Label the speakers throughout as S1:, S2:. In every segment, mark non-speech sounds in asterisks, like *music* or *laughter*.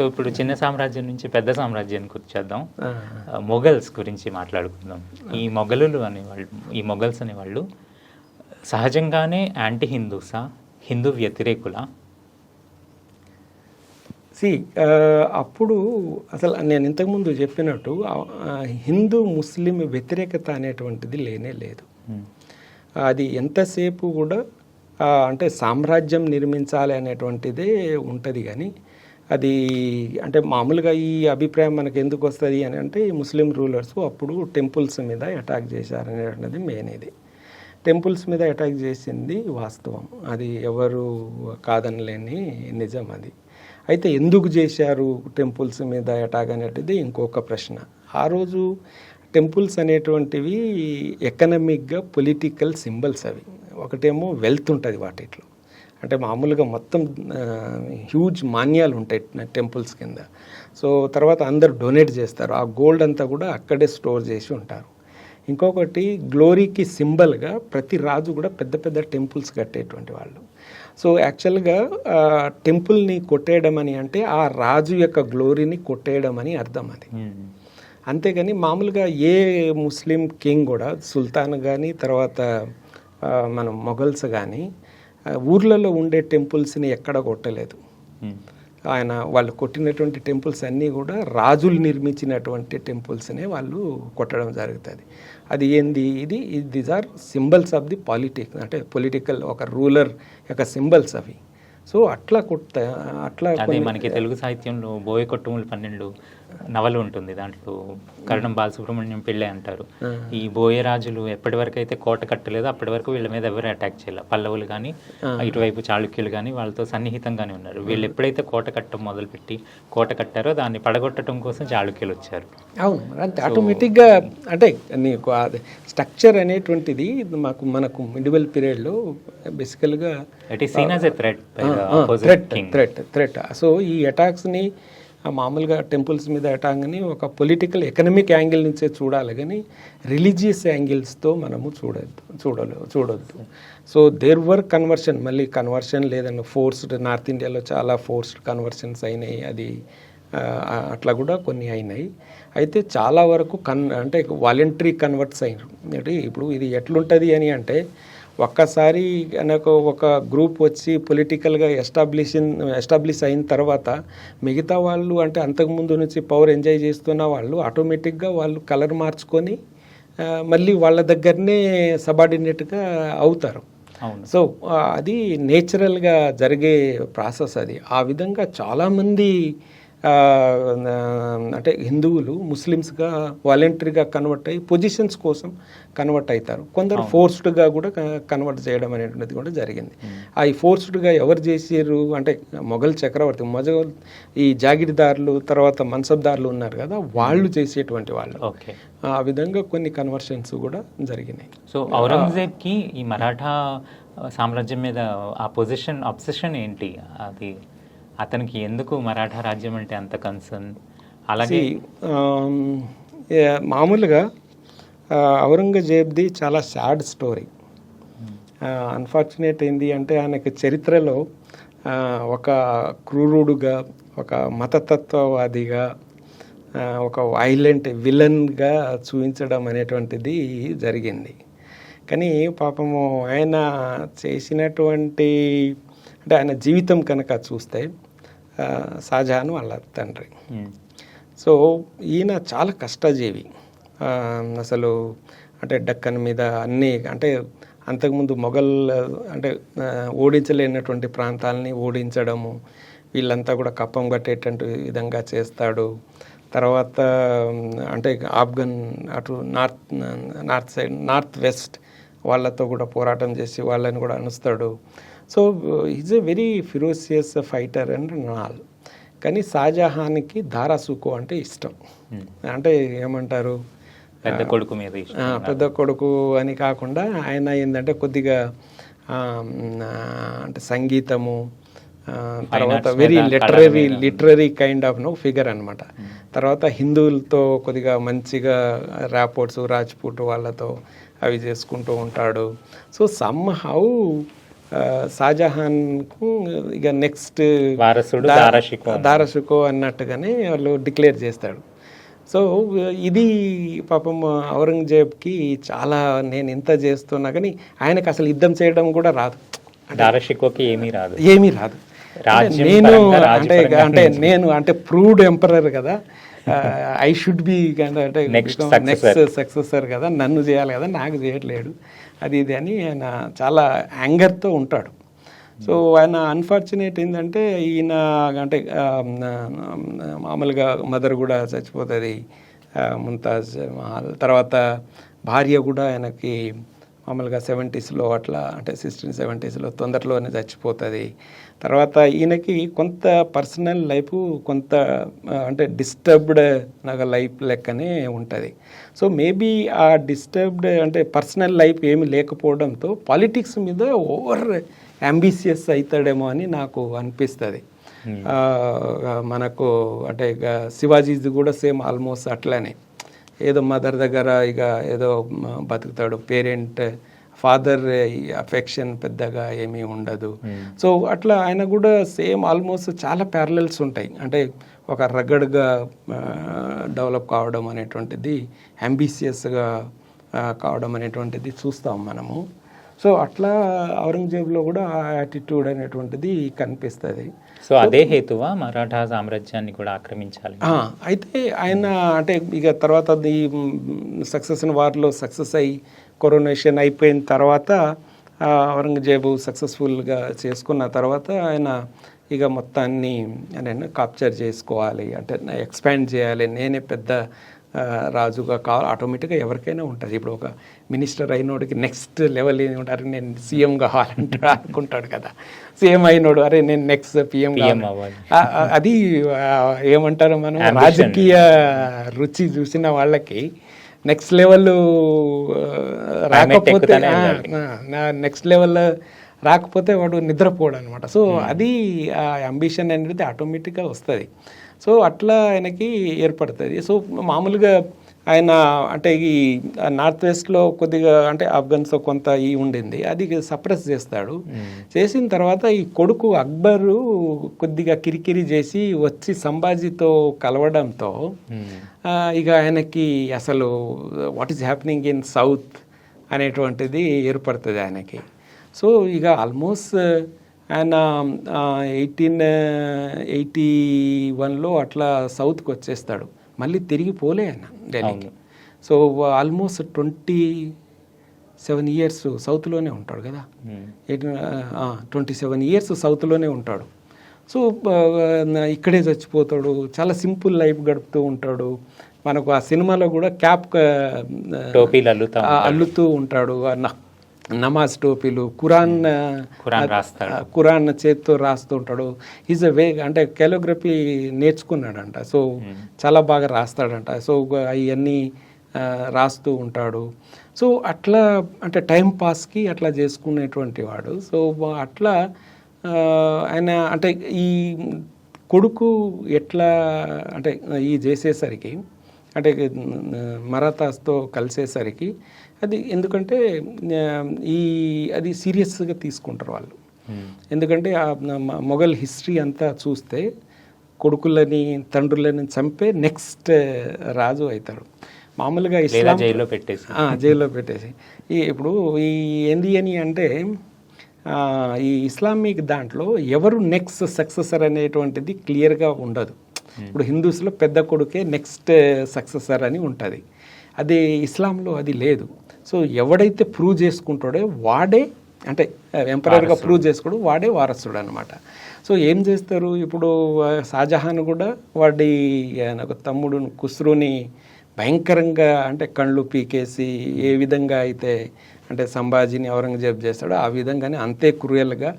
S1: So ఇప్పుడు చిన్న సామ్రాజ్యం నుంచి పెద్ద సామ్రాజ్యానికి వచ్చేద్దాం. మొఘల్స్ గురించి మాట్లాడుకుందాం. ఈ మొఘలులు అనేవాళ్ళు ఈ మొఘల్స్ అనేవాళ్ళు సహజంగానే యాంటీ హిందూసా హిందూ వ్యతిరేకుల?
S2: సి అప్పుడు అసలు నేను ఇంతకుముందు చెప్పినట్టు హిందూ ముస్లిం వ్యతిరేకత అనేటువంటిది లేనే లేదు. అది ఎంతసేపు కూడా అంటే సామ్రాజ్యం నిర్మించాలి అనేటువంటిదే ఉంటుంది కానీ అది అంటే మామూలుగా ఈ అభిప్రాయం మనకు ఎందుకు వస్తుంది అని అంటే ఈ ముస్లిం రూలర్స్ అప్పుడు టెంపుల్స్ మీద అటాక్ చేశారనేది మెయిన్ ఇది. టెంపుల్స్ మీద అటాక్ చేసింది వాస్తవం. అది ఎవరు కాదనలేని నిజం అది. అయితే ఎందుకు చేశారు టెంపుల్స్ మీద అటాక్ అనేటిది ఇంకొక ప్రశ్న. ఆ రోజు టెంపుల్స్ అనేటువంటివి ఎకనమిక్గా పొలిటికల్ సింబల్స్ అవి. ఒకటేమో వెల్త్ ఉంటుంది వాటిట్లో. అంటే మామూలుగా మొత్తం హ్యూజ్ మాన్యాలు ఉంటాయి టెంపుల్స్ కింద. సో తర్వాత అందరు డొనేట్ చేస్తారు. ఆ గోల్డ్ అంతా కూడా అక్కడే స్టోర్ చేసి ఉంటారు. ఇంకొకటి గ్లోరీకి సింబల్గా ప్రతి రాజు కూడా పెద్ద పెద్ద టెంపుల్స్ కట్టేటువంటి వాళ్ళు. సో యాక్చువల్గా టెంపుల్ని కొట్టేయడం అని అంటే ఆ రాజు యొక్క గ్లోరీని కొట్టేయడం అని అర్థం అది. అంతేగాని మామూలుగా ఏ ముస్లిం కింగ్ కూడా సుల్తాన్ కానీ తర్వాత మనం మొఘల్స్ కానీ ఊర్లలో ఉండే టెంపుల్స్ని ఎక్కడ కొట్టలేదు. ఆయన వాళ్ళు కొట్టినటువంటి టెంపుల్స్ అన్నీ కూడా రాజులు నిర్మించినటువంటి టెంపుల్స్నే వాళ్ళు కొట్టడం జరుగుతుంది. అది ఏంది? ఇది these are symbols of the politics అంటే పొలిటికల్ ఒక రూలర్ యొక్క సింబల్స్ అవి. సో అట్లా కొట్ట అట్లా
S1: మనకి తెలుగు సాహిత్యంలో బోయ కొట్టుములు పన్నెండు నవలు ఉంటుంది. దాంట్లో కరణం బాలసుబ్రహ్మణ్యం పెళ్ళి అంటారు. ఈ బోయ రాజులు ఎప్పటి వరకు అయితే కోట కట్టలేదో అప్పటి వరకు వీళ్ళ మీద ఎవరు అటాక్ చేయాలి. పల్లవులు కానీ ఇటువైపు చాళుక్యులు కానీ వాళ్ళతో సన్నిహితంగానే ఉన్నారు. వీళ్ళు ఎప్పుడైతే కోట కట్టడం మొదలుపెట్టి కోట కట్టారో దాన్ని పడగొట్టడం కోసం చాళుక్యులు వచ్చారు.
S2: అవును. అంటే ఆటోమేటిక్గా అంటే నీకు స్ట్రక్చర్ అనేటువంటిది మాకు మనకు మిడివల్ పీరియడ్లో బేసికల్గా
S1: థ్రెట్
S2: సో ఈ అటాక్స్ని మామూలుగా టెంపుల్స్ మీద అటాక్ని ఒక పొలిటికల్ ఎకనమిక్ యాంగిల్ నుంచే చూడాలి కానీ రిలీజియస్ యాంగిల్స్తో మనము చూడద్దు చూడలే చూడొద్దు. సో దేర్ వర్ కన్వర్షన్ మళ్ళీ కన్వర్షన్ లేదన్న ఫోర్స్డ్ నార్త్ ఇండియాలో చాలా ఫోర్స్డ్ కన్వర్షన్స్ అయినాయి. అది అట్లా కూడా కొన్ని అయినాయి. అయితే చాలా వరకు కన్ అంటే వాలంటరీ కన్వర్ట్స్ అయినారు. అంటే ఇప్పుడు ఇది ఎట్లుంటుంది అని అంటే ఒక్కసారి కనుక ఒక గ్రూప్ వచ్చి పొలిటికల్గా ఎస్టాబ్లిష్ ఎస్టాబ్లిష్ అయిన తర్వాత మిగతా వాళ్ళు అంటే అంతకుముందు నుంచి పవర్ ఎంజాయ్ చేస్తున్న వాళ్ళు ఆటోమేటిక్గా వాళ్ళు కలర్ మార్చుకొని మళ్ళీ వాళ్ళ దగ్గరనే సబార్డినేట్గా అవుతారు.
S1: అవును.
S2: సో అది నేచురల్గా జరిగే ప్రాసెస్ అది. ఆ విధంగా చాలామంది అంటే హిందువులు ముస్లిమ్స్గా వాలంటరీగా కన్వర్ట్ అయ్యి పొజిషన్స్ కోసం కన్వర్ట్ అవుతారు. కొందరు ఫోర్స్డ్గా కూడా కన్వర్ట్ చేయడం అనేటువంటిది కూడా జరిగింది. ఆ ఈ ఫోర్స్డ్గా ఎవరు చేసారు అంటే మొఘల్ చక్రవర్తి మొఘల్ ఈ జాగిరిదారులు తర్వాత మన్సబ్దారులు ఉన్నారు కదా వాళ్ళు చేసేటువంటి వాళ్ళు.
S1: ఓకే.
S2: ఆ విధంగా కొన్ని కన్వర్షన్స్ కూడా జరిగినాయి.
S1: సో ఔరంగజేబ్కి ఈ మరాఠా సామ్రాజ్యం మీద ఆ పొజిషన్ అబ్సెషన్ ఏంటి? అది అతనికి ఎందుకు మరాఠా రాజ్యం అంటే అంత కన్సర్న్ అలాగే
S2: um, మామూలుగా ఔరంగజేబ్ది చాలా సాడ్ స్టోరీ అన్ఫార్చునేట్ ఏంది అంటే ఆయనకి చరిత్రలో ఒక క్రూరుడుగా ఒక మతతత్వవాదిగా ఒక వైలెంట్ విలన్గా చూపించడం అనేటువంటిది జరిగింది. కానీ పాపము ఆయన చేసినటువంటి అంటే ఆయన జీవితం కనుక చూస్తే షాజహాన్ వాళ్ళ తండ్రి. సో ఈయన చాలా కష్టజీవి. అసలు అంటే డక్కన్ మీద అన్ని అంటే అంతకుముందు మొఘల్ అంటే ఓడించలేనటువంటి ప్రాంతాలని ఓడించడము వీళ్ళంతా కూడా కప్పం కట్టేటువంటి విధంగా చేస్తాడు. తర్వాత అంటే ఆఫ్ఘన్ అటు north north side north west వాళ్ళతో కూడా పోరాటం చేసి వాళ్ళని కూడా అనుస్తాడు so is a very ferocious fighter and నాల్ కానీ షాజహాన్కి దారాసుకో అంటే ఇష్టం. అంటే ఏమంటారు?
S1: పెద్ద కొడుకు మీద
S2: పెద్ద కొడుకు అని కాకుండా ఆయన ఏంటంటే కొద్దిగా అంటే సంగీతము తర్వాత very literary. Literary kind of no figure అనమాట తర్వాత హిందువులతో కొద్దిగా మంచిగా రాపోర్ట్స్ రాజ్పూట్ వాళ్ళతో అవి చేసుకుంటూ ఉంటాడు. సో సమ్ హౌ షాజహాన్కు ఇక నెక్స్ట్
S1: వారసుడు దారాషికో
S2: అన్నట్టుగానే వాళ్ళు డిక్లేర్ చేస్తాడు. సో ఇది పాపం ఔరంగజేబ్కి చాలా నేను ఇంత చేస్తున్నా కానీ ఆయనకు అసలు యుద్ధం చేయడం కూడా రాదు.
S1: దారషికోకి ఏమీ రాదు.
S2: ఏమీ రాదు. నేను అంటే అంటే నేను అంటే ప్రూవ్డ్ ఎంపరర్ కదా. ఐ షుడ్ బి అంటే నెక్స్ట్ సక్సెసర్ కదా. నన్ను చేయాలి కదా నాకు చేయట్లేడు అది ఇది అని ఆయన చాలా యాంగర్తో ఉంటాడు. సో ఆయన అన్ఫార్చునేట్ ఏంటంటే ఈయన అంటే మామూలుగా మదర్ కూడా చచ్చిపోతుంది ముంతాజ్ మహల్. తర్వాత భార్య కూడా ఆయనకి మామూలుగా సెవెంటీస్లో అట్లా అంటే సిక్స్టీన్ సెవెంటీస్లో తొందరలోనే చచ్చిపోతుంది. తర్వాత ఈయనకి కొంత పర్సనల్ లైఫ్ కొంత అంటే డిస్టర్బ్డ్ నాకు లైఫ్ లెక్కనే ఉంటుంది. సో మేబీ ఆ డిస్టర్బ్డ్ అంటే పర్సనల్ లైఫ్ ఏమి లేకపోవడంతో పాలిటిక్స్ మీద ఓవర్ అంబిషియస్ అవుతాడేమో అని నాకు అనిపిస్తుంది. ఆ, మనకు అంటే ఇక శివాజీది కూడా సేమ్ ఆల్మోస్ట్ అట్లానే. ఏదో మదర్ దగ్గర ఇక ఏదో బతుకుతాడు పేరెంట్ ఫాదర్ అఫెక్షన్ పెద్దగా ఏమీ ఉండదు. సో అట్లా ఆయన కూడా సేమ్ ఆల్మోస్ట్ చాలా ప్యారలల్స్ ఉంటాయి. అంటే ఒక రగడ్గా డెవలప్ కావడం అనేటువంటిది అంబిషియస్గా కావడం అనేటువంటిది చూస్తాం మనము. సో అట్లా ఔరంగజేబ్లో కూడా ఆ యాటిట్యూడ్ అనేటువంటిది కనిపిస్తుంది.
S1: సో అదే హేతువా మరాఠా సామ్రాజ్యాన్ని కూడా ఆక్రమించాలి?
S2: అయితే ఆయన అంటే ఇక తర్వాత అది సక్సెస్ వార్లో సక్సెస్ అయ్యి కొరోనేషన్ అయిపోయిన తర్వాత ఔరంగజేబు సక్సెస్ఫుల్గా చేసుకున్న తర్వాత ఆయన ఇక మొత్తాన్ని నేను కాప్చర్ చేసుకోవాలి అంటే ఎక్స్పాండ్ చేయాలి. నేనే పెద్ద రాజుగా కావాలి ఆటోమేటిక్గా ఎవరికైనా ఉంటుంది ఇప్పుడు ఒక మినిస్టర్ అయినోడికి నెక్స్ట్ లెవెల్ ఏమి ఉంటారు? నేను సీఎం కావాలంటాడు అనుకుంటాడు కదా. సీఎం అయినోడు అరే నేను నెక్స్ట్ పిఎం. అది ఏమంటారు మనం? రాజకీయ రుచి చూసిన వాళ్ళకి నెక్స్ట్ లెవెల్ రాకపోతే
S1: ఎక్కుతానే
S2: నెక్స్ట్ లెవెల్ రాకపోతే వాడు నిద్రపోడు అనమాట సో అది ఆ అంబిషన్ అనేది ఆటోమేటిక్గా వస్తుంది. సో అట్లా ఆయనకి ఏర్పడుతుంది. సో మామూలుగా ఆయన అంటే ఈ నార్త్ వెస్ట్లో కొద్దిగా అంటే ఆఫ్ఘన్స్ కొంత ఈ ఉండింది. అది సప్రెస్ చేస్తాడు. చేసిన తర్వాత ఈ కొడుకు అక్బరు కొద్దిగా కిరికిరి చేసి వచ్చి సంభాజీతో కలవడంతో ఇక ఆయనకి అసలు what is happening in south అనేటువంటిది ఏర్పడుతుంది ఆయనకి. సో ఇక ఆల్మోస్ట్ ఆయన ఎయిటీన్ ఎయిటీ వన్లో అట్లా సౌత్కి వచ్చేస్తాడు. మళ్ళీ తిరిగి పోలే ఆయన ఢిల్లీకి. So almost twenty seven years సౌత్లోనే ఉంటాడు కదా. ట్వంటీ సెవెన్ ఇయర్స్ సౌత్లోనే ఉంటాడు. సో ఇక్కడే చచ్చిపోతాడు. చాలా సింపుల్ లైఫ్ గడుపుతూ ఉంటాడు. మనకు ఆ సినిమాలో కూడా క్యాప్
S1: టోపీలు అల్లుతా
S2: ఉంటాడు. ఆ న- నమాజ్ టోపీలు ఖురాన్
S1: ఖురాన్ రాస్తాడు.
S2: ఆ, ఖురాన్ చేత్తో రాస్తూ ఉంటాడు. ఈజ్ అ వే అంటే కెలోగ్రఫీ నేర్చుకున్నాడంట. సో చాలా బాగా రాస్తాడంట. సో అవన్నీ రాస్తూ ఉంటాడు. సో అట్లా అంటే టైం పాస్కి అట్లా చేసుకునేటువంటి వాడు. సో అట్లా ఆయన అంటే ఈ కొడుకు ఎట్లా అంటే ఈ చేసేసరికి అంటే మరాఠాస్తో కలిసేసరికి అది ఎందుకంటే ఈ అది సీరియస్గా తీసుకుంటారు వాళ్ళు. ఎందుకంటే ఆ మొఘల్ హిస్టరీ అంతా చూస్తే కొడుకులని తండ్రులని చంపే నెక్స్ట్ రాజు అవుతారు మామూలుగా ఇస్లాం
S1: జైల్లో పెట్టేసి.
S2: జైల్లో పెట్టేసి. ఈ ఇప్పుడు ఈ ఏంది అని అంటే ఈ ఇస్లామిక్ దాంట్లో ఎవరు నెక్స్ట్ సక్సెసర్ అనేటువంటిది క్లియర్గా ఉండదు. ఇప్పుడు హిందూస్లో పెద్ద కొడుకే నెక్స్ట్ సక్సెసర్ అని ఉంటుంది. అది ఇస్లాంలో అది లేదు. సో ఎవడైతే ప్రూవ్ చేసుకుంటాడో వాడే అంటే ఎంపరర్గా ప్రూవ్ చేసుకోడు వాడే వారసుడు అనమాట సో ఏం చేస్తారు? ఇప్పుడు షాజహాన్ కూడా వాడి ఒక తమ్ముడు కుస్రుని భయంకరంగా అంటే కళ్ళు పీకేసి ఏ విధంగా అయితే అంటే సంభాజీని ఔరంగజేబ్ చేస్తాడో ఆ విధంగానే అంతే క్రూయల్గా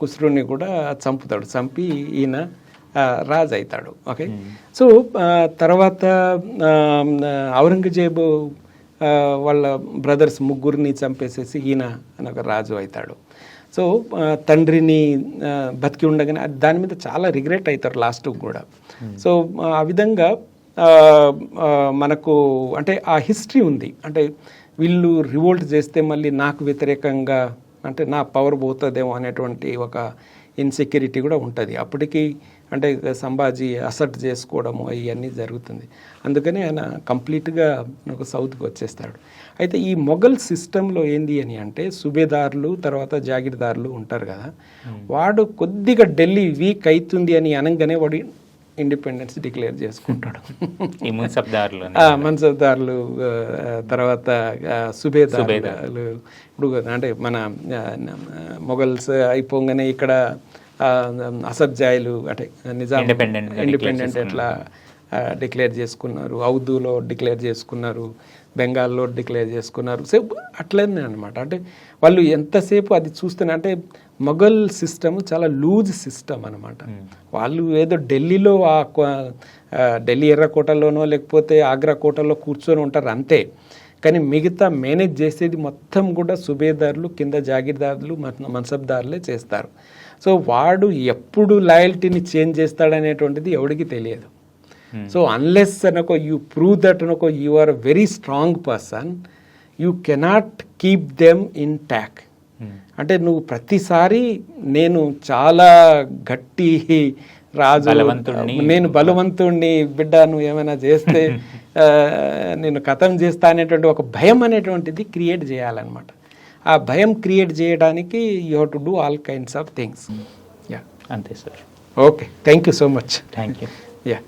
S2: కుస్రుని కూడా చంపుతాడు. చంపి ఈయన రాజు అవుతాడు ఓకే? సో ఆ, తర్వాత ఔరంగజేబు వాళ్ళ బ్రదర్స్ ముగ్గురిని చంపేసేసి ఈయన అని ఒక రాజు అవుతాడు సో తండ్రిని బతికి ఉండగానే దాని మీద చాలా రిగ్రెట్ అవుతారు లాస్ట్ కూడా. సో ఆ విధంగా మనకు అంటే ఆ హిస్టరీ ఉంది. అంటే వీళ్ళు రివోల్ట్ చేస్తే మళ్ళీ నాకు వ్యతిరేకంగా అంటే నా పవర్ పోతుందేమో అనేటువంటి ఒక ఇన్సెక్యూరిటీ కూడా ఉంటుంది. అప్పటికి అంటే సంభాజీ అసెట్ చేసుకోవడము ఇవన్నీ జరుగుతుంది. అందుకని ఆయన కంప్లీట్గా ఒక సౌత్కి వచ్చేస్తాడు. అయితే ఈ మొఘల్ సిస్టంలో ఏంది అని అంటే సుబేదారులు తర్వాత జాగీర్దారులు ఉంటారు కదా వాడు కొద్దిగా ఢిల్లీ వీక్ అవుతుంది అని అనగానే వాడు ఇండిపెండెన్స్ డిక్లేర్ చేసుకుంటాడు.
S1: ఈ మున్సబ్దారులు
S2: తర్వాత సుబేదారులు ఇప్పుడు అంటే మన మొఘల్స్ అయిపోగానే ఇక్కడ అసబ్జాయిలు అంటే నిజాం ఇండిపెండెంట్ ఎట్లా డిక్లేర్ చేసుకున్నారు ఔదులో డిక్లేర్ చేసుకున్నారు బెంగాల్లో డిక్లేర్ చేసుకున్నారు. సో అట్లనే అనమాట అంటే వాళ్ళు ఎంతసేపు అది చూస్తున్నా అంటే మొఘల్ సిస్టమ్ చాలా లూజ్ సిస్టమ్ అనమాట వాళ్ళు ఏదో ఢిల్లీలో ఆ కొ- ఆ, ఢిల్లీ ఎర్రకోటలోనో లేకపోతే ఆగ్రా కోటలో కూర్చొని ఉంటారు అంతే. కానీ మిగతా మేనేజ్ చేసేది మొత్తం కూడా సుబేదారులు కింద జాగీర్దారులు మన- మన్సబ్దారులే చేస్తారు. సో వాడు ఎప్పుడు లాయల్టీని చేంజ్ చేస్తాడనేటువంటిది ఎవడికి తెలియదు. సో అన్లెస్ అనకో you prove that అనకో you are very strong person you cannot keep them intact అంటే నువ్వు ప్రతిసారి నేను చాలా గట్టి రాజు. నేను బలవంతుణ్ణి బిడ్డ నువ్వు ఏమైనా చేస్తే *laughs* నేను కథం చేస్తా అనేటువంటి ఒక భయం అనేటువంటిది క్రియేట్ చేయాలన్నమాట. ఆ భయం క్రియేట్ చేయడానికి you have to do all kinds of things yeah
S1: అంతే sir.
S2: Okay thank you so much
S1: thank you
S2: yeah